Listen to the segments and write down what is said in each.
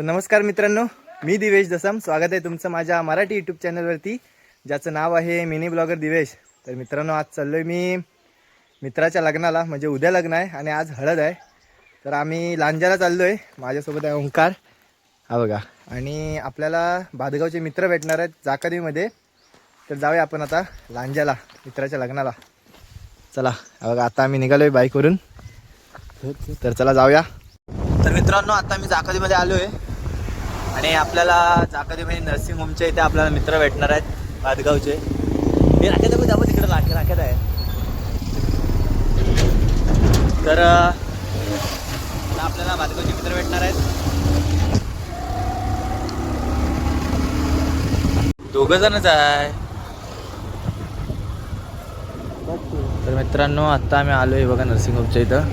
तर नमस्कार मित्रांनो मी दिवेश दसम. स्वागत आहे तुमचं माझ्या मराठी यूट्यूब चॅनलवरती ज्याचं नाव आहे मिनी ब्लॉगर दिवेश. तर मित्रांनो आज चाललो आहे मी मित्राच्या लग्नाला म्हणजे उद्या लग्न आहे आणि आज हळद आहे. तर आम्ही लांजाला चाललो आहे माझ्यासोबत आहे ओंकार. हा बघा. आणि आपल्याला भादगावचे मित्र भेटणार आहेत जाकादेवीमध्ये. तर जाऊया आपण आता लांजाला मित्राच्या लग्नाला. चला हा बघा आता आम्ही निघालो आहे बाईकवरून. तर चला जाऊया. तर मित्रांनो आता मी जाकादीमध्ये आलो आहे आणि आपल्याला जाकादीमध्ये नर्सिंग होमच्या इथे आपल्याला मित्र भेटणार आहेत भातगावचे. मी राख्यात आहे जाऊ तिकडे राखे राख्यात आहे. तर आपल्याला भादगावचे मित्र भेटणार आहेत. दोघ जणच आहे. तर मित्रांनो आता आम्ही आलो आहे बघा नर्सिंग होमच्या इथं.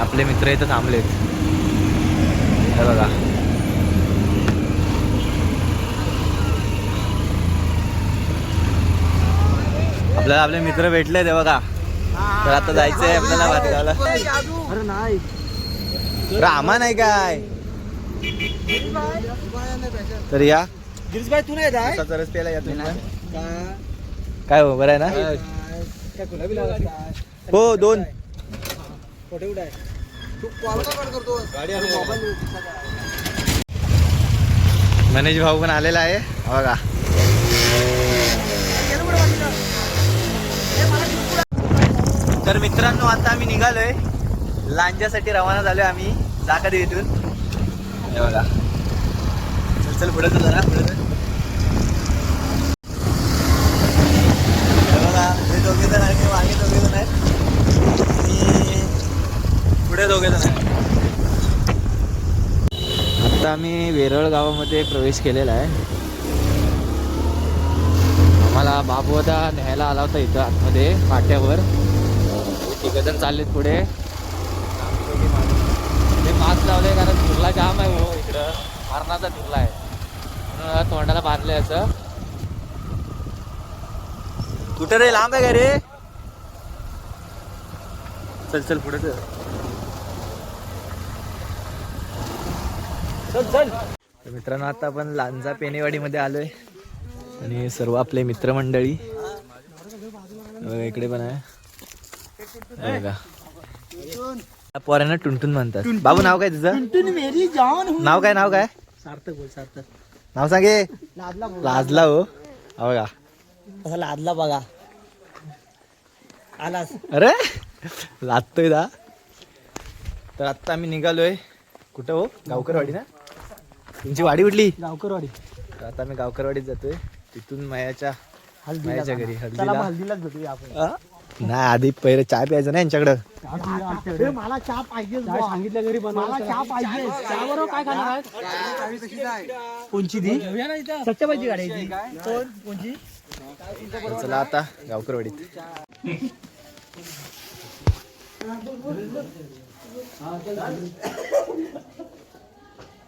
आपले मित्र इथं थांबलेत. हे बघा. आपल्याला आपले मित्र भेटले ते बघा. तर आता जायचंय आपल्याला भातगावला अरे नाही काय? तर या. गिरीशभाई तू नाही रस प्यायला या तुम्ही. काय? हो बरं आहे ना? हो दोन. कुठे कुठे आहे? मनीष भाऊ पण आलेला आहे. बघा. तर मित्रांनो आता आम्ही निघालोय. लांजासाठी रवाना झालोय आम्ही जाकादेवीतून हे बघा. चल चल पुढे जरा पुढे चल. हे बघा हे दोघे जण आहेत मागे दोघे जण आहेत आणि पुढे दोघे जण आहेत आता आम्ही वेरळ गावामध्ये प्रवेश केलेला आहे. आम्हाला बाबूदा न्यायला आला होता इथं आतमध्ये पाट्यावर तिघजण चाललेत पुढे. ते मास्क लावले कारण धुरला जाम आहे हो इकडं. मारणाचा धुरला आहे. म्हणून तोंडाला बांधले असं. कुठं रे? लांब आहे का रे? चल चल पुढे चल चल चल तर मित्रांनो आता आपण लांजा पेनेवाडीमध्ये आलोय. आणि सर्व आपले मित्रमंडळी. बघा इकडे पण आहे. हे बघा. पोरांना टुनटुन म्हणतात. बाबू नाव काय तुझं? मेरी जान हूँ. नाव काय नाव काय? सार्थक बोल सार्थक. नाव सांगे. लाजला हो. हा बघा. असं लादला बघा. आलास. अरे लाजतोय दा. तर आत्ता आम्ही निघालोय. कुठं हो? गावकरवाडी ना? तुमची वाडी कुठली? गावकरवाडी. तर आता आम्ही गावकरवाडीत जातोय. तिथून मायाच्या मायाच्या घरी हल्दीला मग हल्दीलाच भेटूया आपण? नाही आधी पहिले चाय प्यायचं ना यांच्याकडं. अरे, मला चहा पाहिजे सांगितलं घरी मला चहा पाहिजे चहा बरोबर काय खाणार कोणची दी सच्चाबाईची गाडी आहे ती. कोण कोणची? तर चला आता गावकरवाडीत.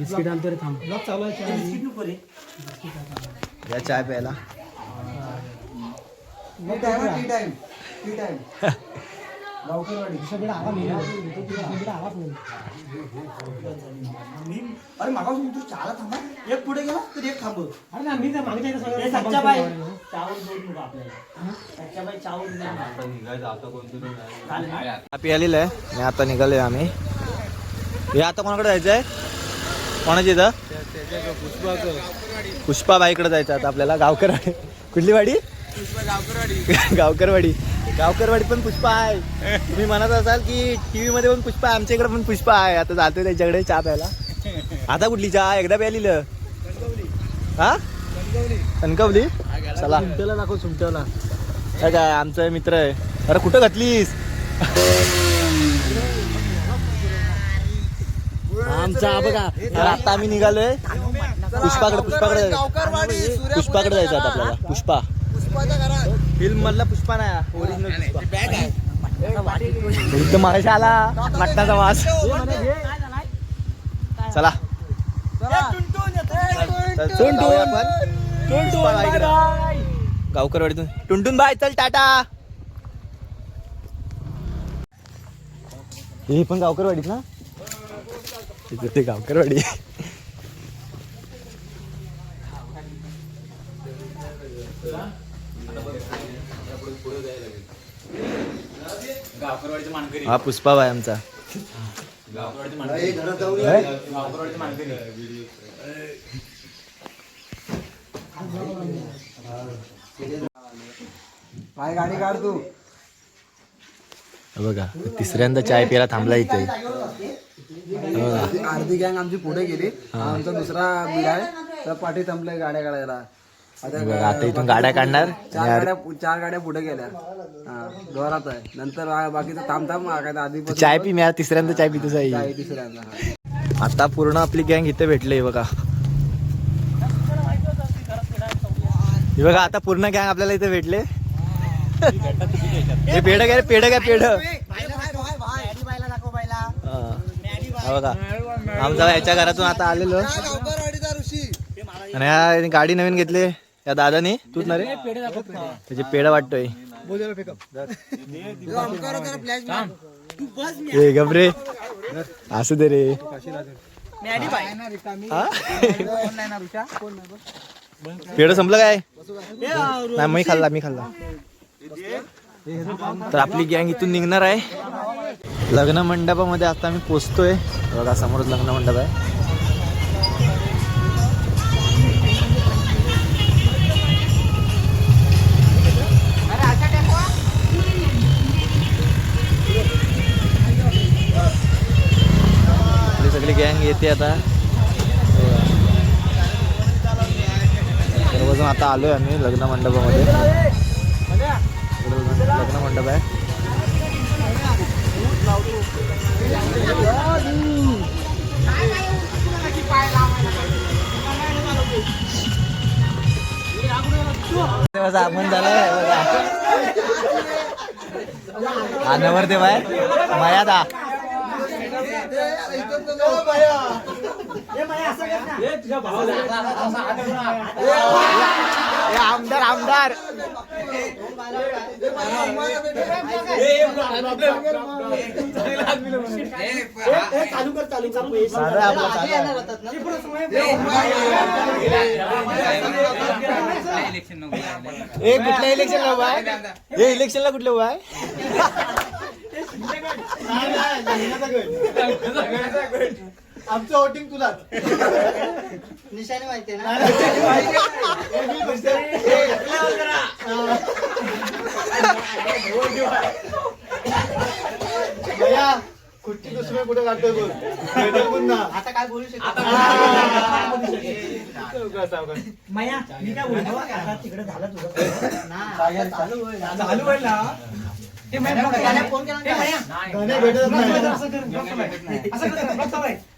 बिस्किट आणतो रे थांब. चालू आहे या चहा प्यायला. सगळं आला मी सगळं आला फोन अरे मागा तू चहाला थांबा एक पुढे गेला तर एक थांब. अरे ना मी सच्चाबाई चावल बोल नको आपल्याला. सच्चाबाई चावल चहा प्यायलेलं आहे. आता निघालोय आम्ही. हे आता कोणाकडे जायचं आहे कोणाच्या इथं? पुष्पा बाईकडे जायचं आता आपल्याला गावकरवाडी कुठली वाडी? गावकरवाडी गावकरवाडी पण पुष्पा आहे. तुम्ही म्हणत असाल की टीव्ही मध्ये पण पुष्पा आहे आमच्या इकडे पण पुष्पा आहे. आता जातोय त्यांच्याकडे चहा प्यायला. आता कुठली चहा? एकदा प्यायलेलं हा? कणकवली. चला. दाखव सुमट्याला काय काय आमचा मित्र आहे. अरे कुठं घातलीस? आमचा बघा तर आता आम्ही निघालोय. पुष्पाकडे पुष्पाकडे जायचं. पुष्पाकडे जायचं आता आपल्याला. पुष्पा. फिल्म मधला पुष्पा नाही ओरिजिनल मागाशी आला. मटणाचा वास. चला. गावकरवाडीतून. टुनटुन बाय चल टाटा. हे पण गावकरवाडीत ना? तिथे ते गावकरवाडी हा पुष्पा बाय आमचा. काय गाडी काढ तू. हे बघा तिसऱ्यांदा चाय प्यायला थांबला इथे. हे. अर्धी गँग आमची पुढे गेली. आमचा दुसरा बीड आहे. तर पाठी थांबले गाड्या काढायला. आता हे इथून गाड्या काढणार. चार गाड्या चार गाड्या पुढे गेल्या. हा जोरात आहे. नंतर बाकीचं थांब थांब. काय आधी तू चाय पी मी तिसऱ्यांदा चाय पितो जाई आहे तिसऱ्यांदा हा. आता पूर्ण आपली गँग इथे भेटले हे बघा. हे बघा आता पूर्ण गँग आपल्याला इथे भेटले. हे. पेढ रे, पेढ घ्या पेढ. हो का आमचा याच्या घरातून आता आलेलो. आणि ह्या गाडी नवीन घेतली या दादानी. तूच ना रे? त्याचे पेढा वाटतोय. ए गबरे असू दे रे. हा? पेढ संपलं काय? नाही मी खाल्ला मी खाल्ला. तर आपली गँग इथून निघणार आहे. लग्न मंडपामध्ये आता आम्ही पोचतोय. बघा समोरच लग्न मंडप आहे. आपली सगळी गँग येते आता. सर्वजण आता आलोय आम्ही लग्न मंडपामध्ये. लग्न मंडप आहे. तेव्हा आपण झालंय बघा. हा नवरदेव आहे. माया दा आमदार आमदार. कुठल्या इलेक्शनला उभा आहे? ए इलेक्शनला कुठलं उभा आहे? आमचं वोटिंग तुला निशाने माहिती ना? कुठची दुसऱ्या कुठे काढतोय बोल पुन्हा. आता काय बोलू शकतो माया मी काय बोलतो आता तिकडे झालं तुझं. चालू होईल. ते.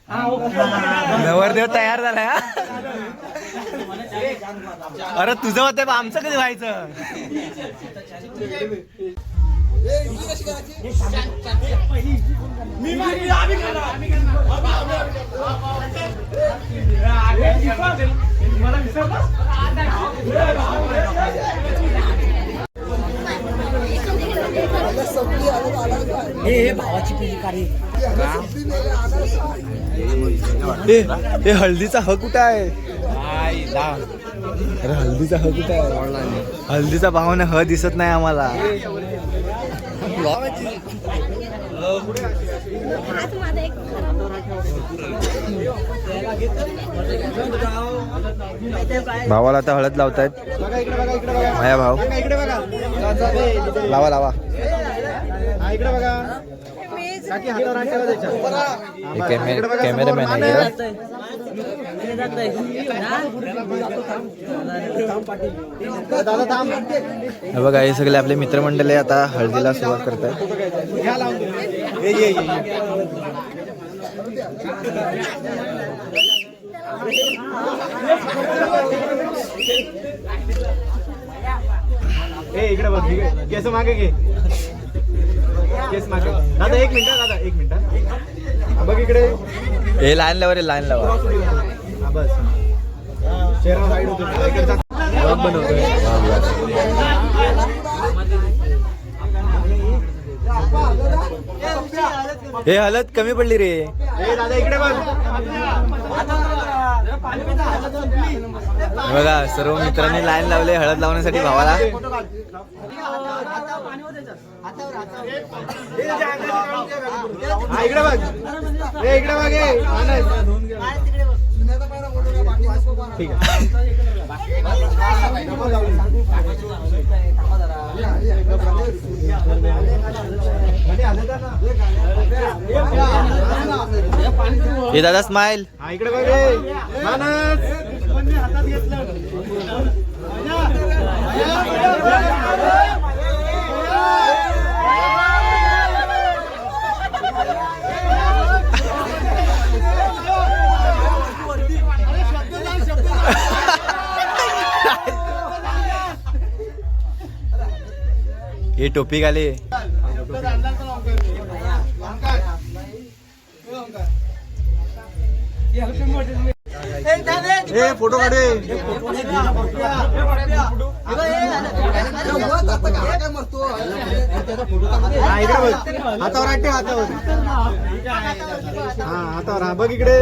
हा, ओके, ओके. नवरदेव तयार झालाय हा? अरे तुझं होतं बा, आमचं कधी व्हायचं? हे हे भावाची पिढी कार्य ए, हळदीचा ह कुठं आहे? अरे हल्दीचा ह कुठं आहे? हल्दीचा भावना ह दिसत नाही आम्हाला. भावाला आता हळद लावतायत. माया भाव. लावा लावा. कॅमेरामॅन आहे इकडं. हे बघा हे सगळे आपले मित्रमंडळी आता हळदीला सुरुवात करतात ए इकडे बघ. इकडे. केस मागे घे. केस मागे दादा एक मिनिट दादा एक मिनिट बघ इकडे. हे लाईन लावा रे लाईन लावा. हा बस. चेहरा साईड होतो तुझा. इकडचा ब्लॉग बनवतोय. हे हलत कमी पडली रे. ए दादा इकडे बघ. बघा सर्व मित्रांनी लाईन लावले हळद लावण्यासाठी भावाला. इकडे बघ. ए इकडे बघ ए आनंद. ठीक आहे. हे दादा स्माइल हा इकडे बघ ए मानस. हे टोपी घाले. ए फोटो काढे. हा हातावर आटे हातावर. हा हातावर. हा बघ इकडे.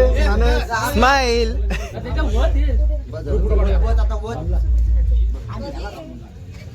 दादा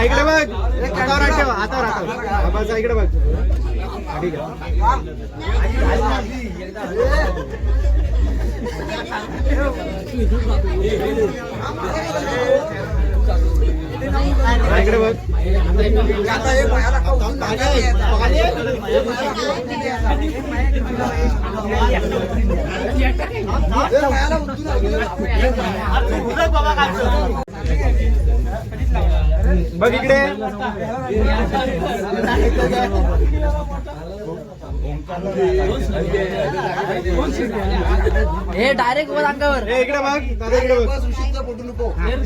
हा इकडे बघ. हातावर हात ठेव हातावर हातावर. हा बस हा, इकडे बघ. हा, ठीक आहे. हा, इकडे बघ. बघ इकडे. हे डायरेक्ट वर अंगावर. इकडे बघ. दादा इकडे बघ. ए,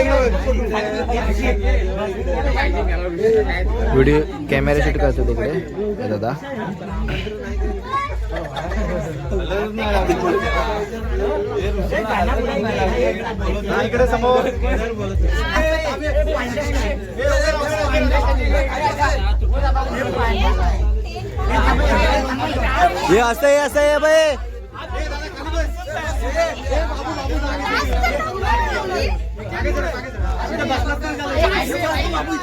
इकडे बघ. व्हिडिओ कॅमेरा शूट करतो तिकडे. दादा. इकडे हे असं आहे असं आहे बाई. बाबू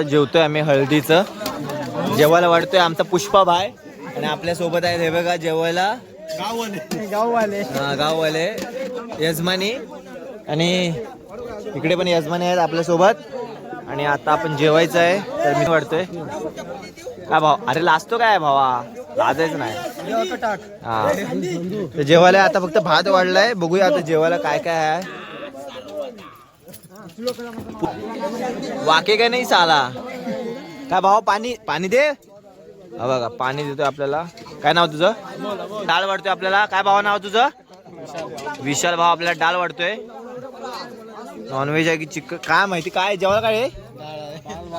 आता जेवतोय आम्ही हळदीचं. जेवायला वाढतोय आमचा पुष्पा भाय. आणि आपल्यासोबत आहेत हे बघा जेवायला. गाववाले. हा, गाववाले. यजमानी. आणि इकडे पण यजमानी आहेत आपल्यासोबत. आणि आता आपण जेवायचं आहे तर मी वाढतोय. काय भाव? अरे लाजतो काय भावा? लाजायचं नाही. हा. तर जेवायला आता फक्त भात वाढलाय. बघूया आता जेवायला काय काय आहे. वाके काय नाही साला? काय भावा पाणी पाणी दे? हा बघा पाणी देतोय आपल्याला. काय नाव तुझं? डाळ वाढतोय आपल्याला. काय भावा नाव तुझं? विशाल भाव आपल्याला डाळ वाढतोय. नॉनव्हेज आहे की चिकन काय माहिती काय जेवायला काय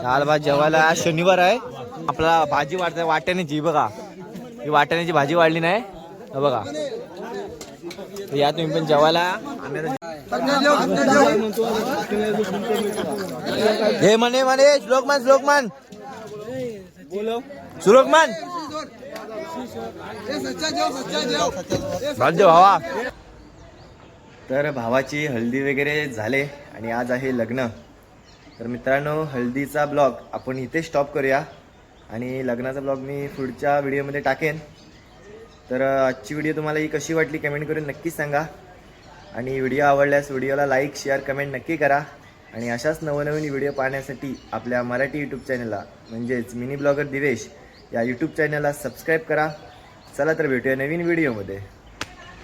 डाळ भात जेवायला आज शनिवार आहे. आपल्याला भाजी वाढते वाट्याण्याची बघा. ही वाट्याण्याची भाजी वाढली नाही. बघा. या तुम्ही पण जेवायला. हे म्हणे म्हणे श्लोकमान श्लोकमान. श्लोकमान. राज्य भावा. तर भावाची हल्दी वगैरे झाले आणि आज आहे लग्न. तर मित्रांनो हल्दीचा ब्लॉग आपण इथे स्टॉप करूया. आणि लग्नाचा ब्लॉग मी पुढच्या व्हिडिओमध्ये टाकेन. तर आजची व्हिडिओ तुम्हाला ही कशी वाटली कमेंट करून नक्कीच सांगा. आणि व्हिडिओ आवडल्यास व्हिडिओला लाईक शेअर कमेंट नक्की करा. आणि अशाच नवनवीन व्हिडिओ पाहण्यासाठी आपल्या मराठी यूट्यूब चॅनलला म्हणजेच मिनी ब्लॉगर दिवेश या यूट्यूब चॅनलला सबस्क्राईब करा. चला तर भेटूया नवीन व्हिडिओमध्ये